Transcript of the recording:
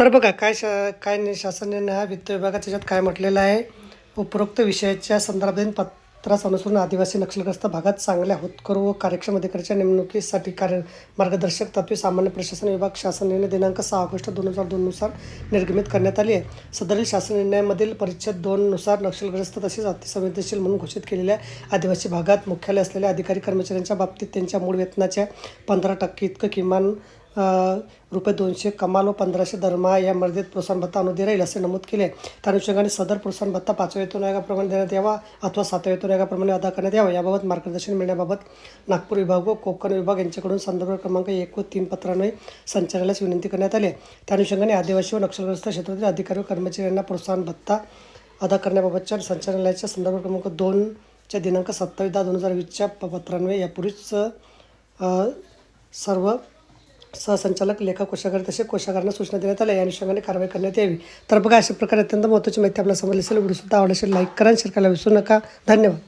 तर बघा काय शा काय शासनाने हा वित्त विभागात त्याच्यात काय म्हटलेलं आहे? उपरोक्त विषयाच्या संदर्भातील पत्रास अनुसरून आदिवासी नक्षलग्रस्त भागात चांगल्या होतकरू व कार्यक्षम अधिकाऱ्याच्या नेमणुकीसाठी कार्य मार्गदर्शक तत्वे सामान्य प्रशासन विभाग शासन निर्णय दिनांक सहा ऑगस्ट दोन हजार दोननुसार निर्गमित करण्यात आली आहे. सदरील शासन निर्णयामधील परिच्छेद दोननुसार नक्षलग्रस्त तसेच अतिसंवेदनशील म्हणून घोषित केलेल्या आदिवासी भागात मुख्यालय असलेल्या अधिकारी कर्मचाऱ्यांच्या बाबतीत त्यांच्या मूळ वेतनाच्या पंधरा टक्के इतकं किमान रुपये दोनशे कमाल व पंधराशे दरमहा या मर्यादित प्रोत्साहन भत्ता अनुदय राहील असे नमूद केले. त्या अनुषंगाने सदर प्रोत्साहन भत्ता पाचव्या वेतन आयोगाप्रमाणे देण्यात यावा अथवा सातव्या वेतन आयोगाप्रमाणे अदा करण्यात यावा. याबाबत मार्गदर्शन मिळण्याबाबत नागपूर विभाग व कोकण विभाग यांच्याकडून संदर्भ क्रमांक एक व तीन पत्रान्वये संचालनास विनंती करण्यात आली. त्या अनुषंगाने आदिवासी व नक्षलग्रस्त क्षेत्रातील अधिकारी व कर्मचाऱ्यांना प्रोत्साहन भत्ता अदा करण्याबाबतच्या संचालनालयाच्या संदर्भ क्रमांक दोनच्या दिनांक सत्तावीस दहा दोन हजार वीसच्या प- पत्रान्वये यापूर्वीच सर्व सहसंचालक लेखा कोशागार तसे कोशागारांना सूचना देण्यात आल्या. या अनुषंगाने कारवाई करण्यात यावी. तर बघा अशा प्रकारे अत्यंत महत्त्वाची माहिती आपल्याला समजली असेल व्हिडिओ सुद्धा आवडला लाईक करा शेअर करायला विसरू नका. धन्यवाद.